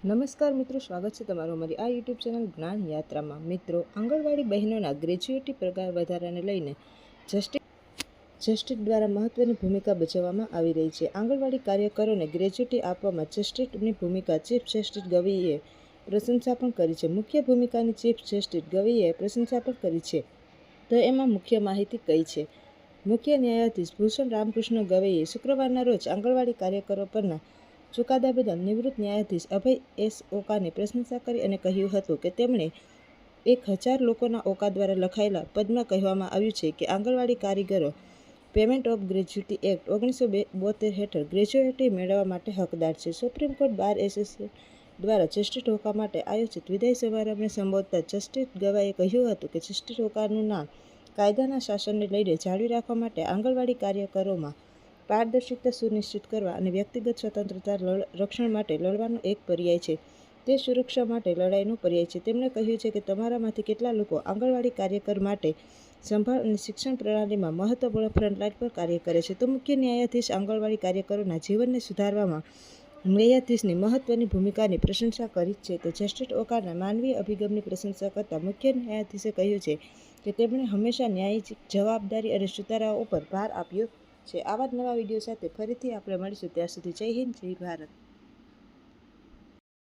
નમસ્કાર મિત્રો, સ્વાગત છે તમારું અમારી આ યુટ્યુબ ચેનલ જ્ઞાન યાત્રામાં. મિત્રો, આંગણવાડી બહેનોના ગ્રેજ્યુએટી પગાર વધારાને લઈને જસ્ટિસ જસ્ટિસ દ્વારા મહત્વની ભૂમિકા ભજવવામાં આવી રહી છે. આંગણવાડી કાર્યકરોને ગ્રેજ્યુએટી આપવામાં જસ્ટિસની ભૂમિકા ચીફ જસ્ટિસ ગવઈએ પ્રશંસા પણ કરી છે. મુખ્ય ભૂમિકાની ચીફ જસ્ટિસ ગવઈએ પ્રશંસા પણ કરી છે. તો એમાં મુખ્ય માહિતી કઈ છે? મુખ્ય ન્યાયાધીશ ભૂષણ રામકૃષ્ણ ગવઈએ શુક્રવારના રોજ આંગણવાડી કાર્યકરો પરના ચુકાદા બદલ નિવૃત્ત ન્યાયાધીશ અભય એસ. ઓકાની પ્રશંસા કરી અને કહ્યું હતું કે તેમણે એક હજાર લોકોના ઓકા દ્વારા લખાયેલા પદમાં કહેવામાં આવ્યું છે કે આંગણવાડી કારીગરો પેમેન્ટ ઓફ ગ્રેજ્યુટી એક્ટ ઓગણીસો બોતેર હેઠળ ગ્રેજ્યુએટી મેળવવા માટે હકદાર છે. સુપ્રીમ કોર્ટ બાર એસોસિએશન દ્વારા જસ્ટિસ ઢોકા માટે આયોજિત વિદાય સમારંભને સંબોધતા જસ્ટિસ ગવાએ કહ્યું હતું કે જસ્ટિસ ઢોકાનું નામ કાયદાના શાસનને લઈને જાળવી રાખવા માટે આંગણવાડી કાર્યકરોમાં પારદર્શિતા સુનિશ્ચિત કરવા અને વ્યક્તિગત સ્વતંત્રતા રક્ષણ માટે લડવાનો એક પર્યાય છે. તે સુરક્ષા માટે લડાઈનો પર્યાય છે. તેમણે કહ્યું છે કે તમારામાંથી કેટલા લોકો આંગણવાડી કાર્યકર માટે સંભાળ અને શિક્ષણ પ્રણાલીમાં મહત્વપૂર્ણ ફ્રન્ટલાઇન પર કાર્ય કરે છે. તો મુખ્ય ન્યાયાધીશ આંગણવાડી કાર્યકરોના જીવનને સુધારવામાં ન્યાયાધીશની મહત્વની ભૂમિકાની પ્રશંસા કરી છે. તો જસ્ટિસ ઓકારના માનવીય અભિગમની પ્રશંસા કરતાં મુખ્ય ન્યાયાધીશે કહ્યું છે કે તેમણે હંમેશા ન્યાયિક જવાબદારી અને સુધારાઓ પર ભાર આપ્યો છે. આવા જ નવા વીડિયો સાથે ફરીથી આપણે મળીશું. ત્યાં સુધી જય હિન્દ, જય ભારત.